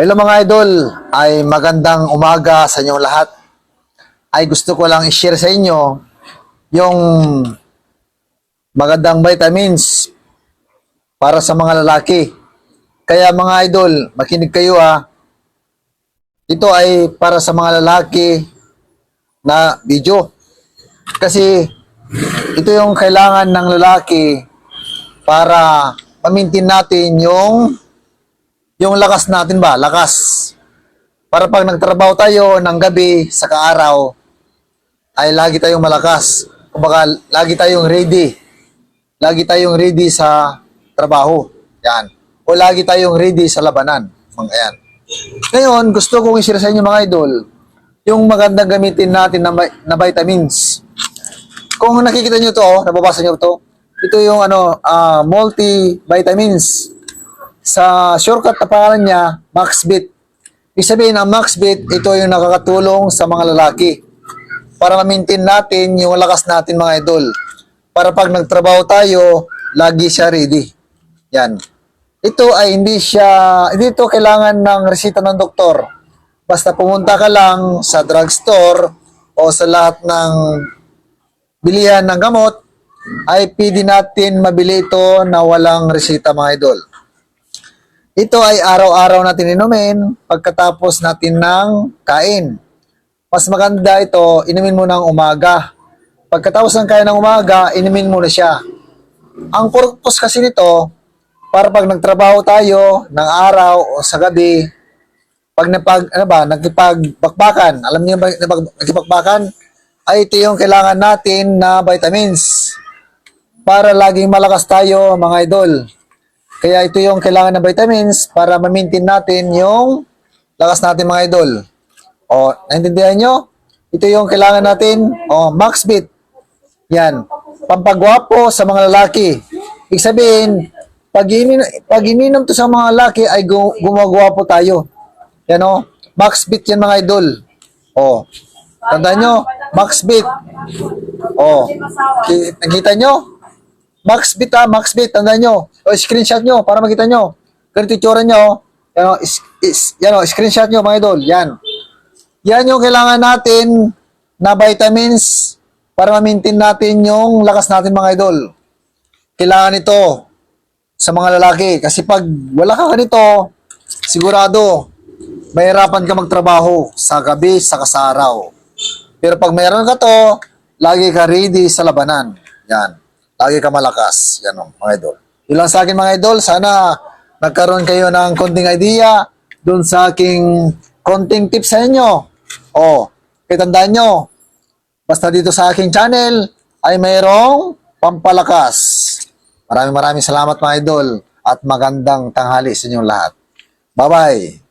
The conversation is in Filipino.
Hello mga idol, ay magandang umaga sa inyong lahat. Ay gusto ko lang i-share sa inyo yung magandang vitamins para sa mga lalaki. Kaya mga idol, makinig kayo ha. Ito ay para sa mga lalaki na video. Kasi ito yung kailangan ng lalaki para pamintin natin yung yung lakas natin ba? Lakas. Para pag nagtrabaho tayo ng gabi sa kaaraw, ay lagi tayong malakas. Kumbaga, lagi tayong ready. Lagi tayong ready sa trabaho. Yan. O lagi tayong ready sa labanan. Mga yan. Ngayon, gusto kong i-share sa inyo mga idol, yung magandang gamitin natin na, na vitamins. Kung nakikita nyo to, oh, nababasa nyo to, ito yung ano, ah, multivitamins sa shortcut na pangalan niya, MaxBit. Ibig sabihin, ang MaxBit, ito yung nakakatulong sa mga lalaki para ma-maintain natin yung lakas natin mga idol. Para pag nagtrabaho tayo, lagi siya ready. Yan. Ito ay hindi siya, hindi ito kailangan ng resita ng doktor. Basta pumunta ka lang sa drugstore o sa lahat ng bilihan ng gamot, ay pwede natin mabili ito na walang resita mga idol. Ito ay araw-araw natin inumin pagkatapos natin ng kain. Mas maganda ito, inumin mo ng umaga. Pagkatapos ng kain ng umaga, inumin mo na siya. Ang purpose kasi nito, para pag nagtrabaho tayo ng araw o sa gabi, pag napag, ano ba, nagkipagbakbakan, alam niyo ba, nagkipagbakan, ay ito yung kailangan natin na vitamins para laging malakas tayo mga idol. Kaya ito yung kailangan ng vitamins para ma-maintain natin yung lakas natin mga idol. O, naintindihan nyo? Ito yung kailangan natin. O, MaxBit. Yan. Pampagwapo sa mga lalaki. Ibig sabihin, pag, inin, pag ininom to sa mga lalaki, ay gu- gumagwapo tayo. Yan o. MaxBit yan mga idol. O. Tandaan nyo, MaxBit. O. Ki- Nakita nyo? Maxbit ha, Maxbit, tandaan nyo. O, screenshot nyo para makita nyo. Ganito yung tsura nyo. Yan o, is, is, yan o, screenshot nyo mga idol. Yan. Yan yung kailangan natin na vitamins para ma-maintain natin yung lakas natin mga idol. Kailangan ito sa mga lalaki. Kasi pag wala ka ganito, sigurado, mahirapan ka magtrabaho sa gabi, sa kasaraw. Pero pag mayroon ka to, lagi ka ready sa labanan. Yan. Lagi ka malakas. Yan o, mga idol. Yun lang sa akin mga idol. Sana nagkaroon kayo ng konting idea dun sa aking konting tips sa inyo. O, kaya tandaan nyo, basta dito sa aking channel ay mayroong pampalakas. Maraming maraming salamat mga idol at magandang tanghali sa inyong lahat. Bye-bye!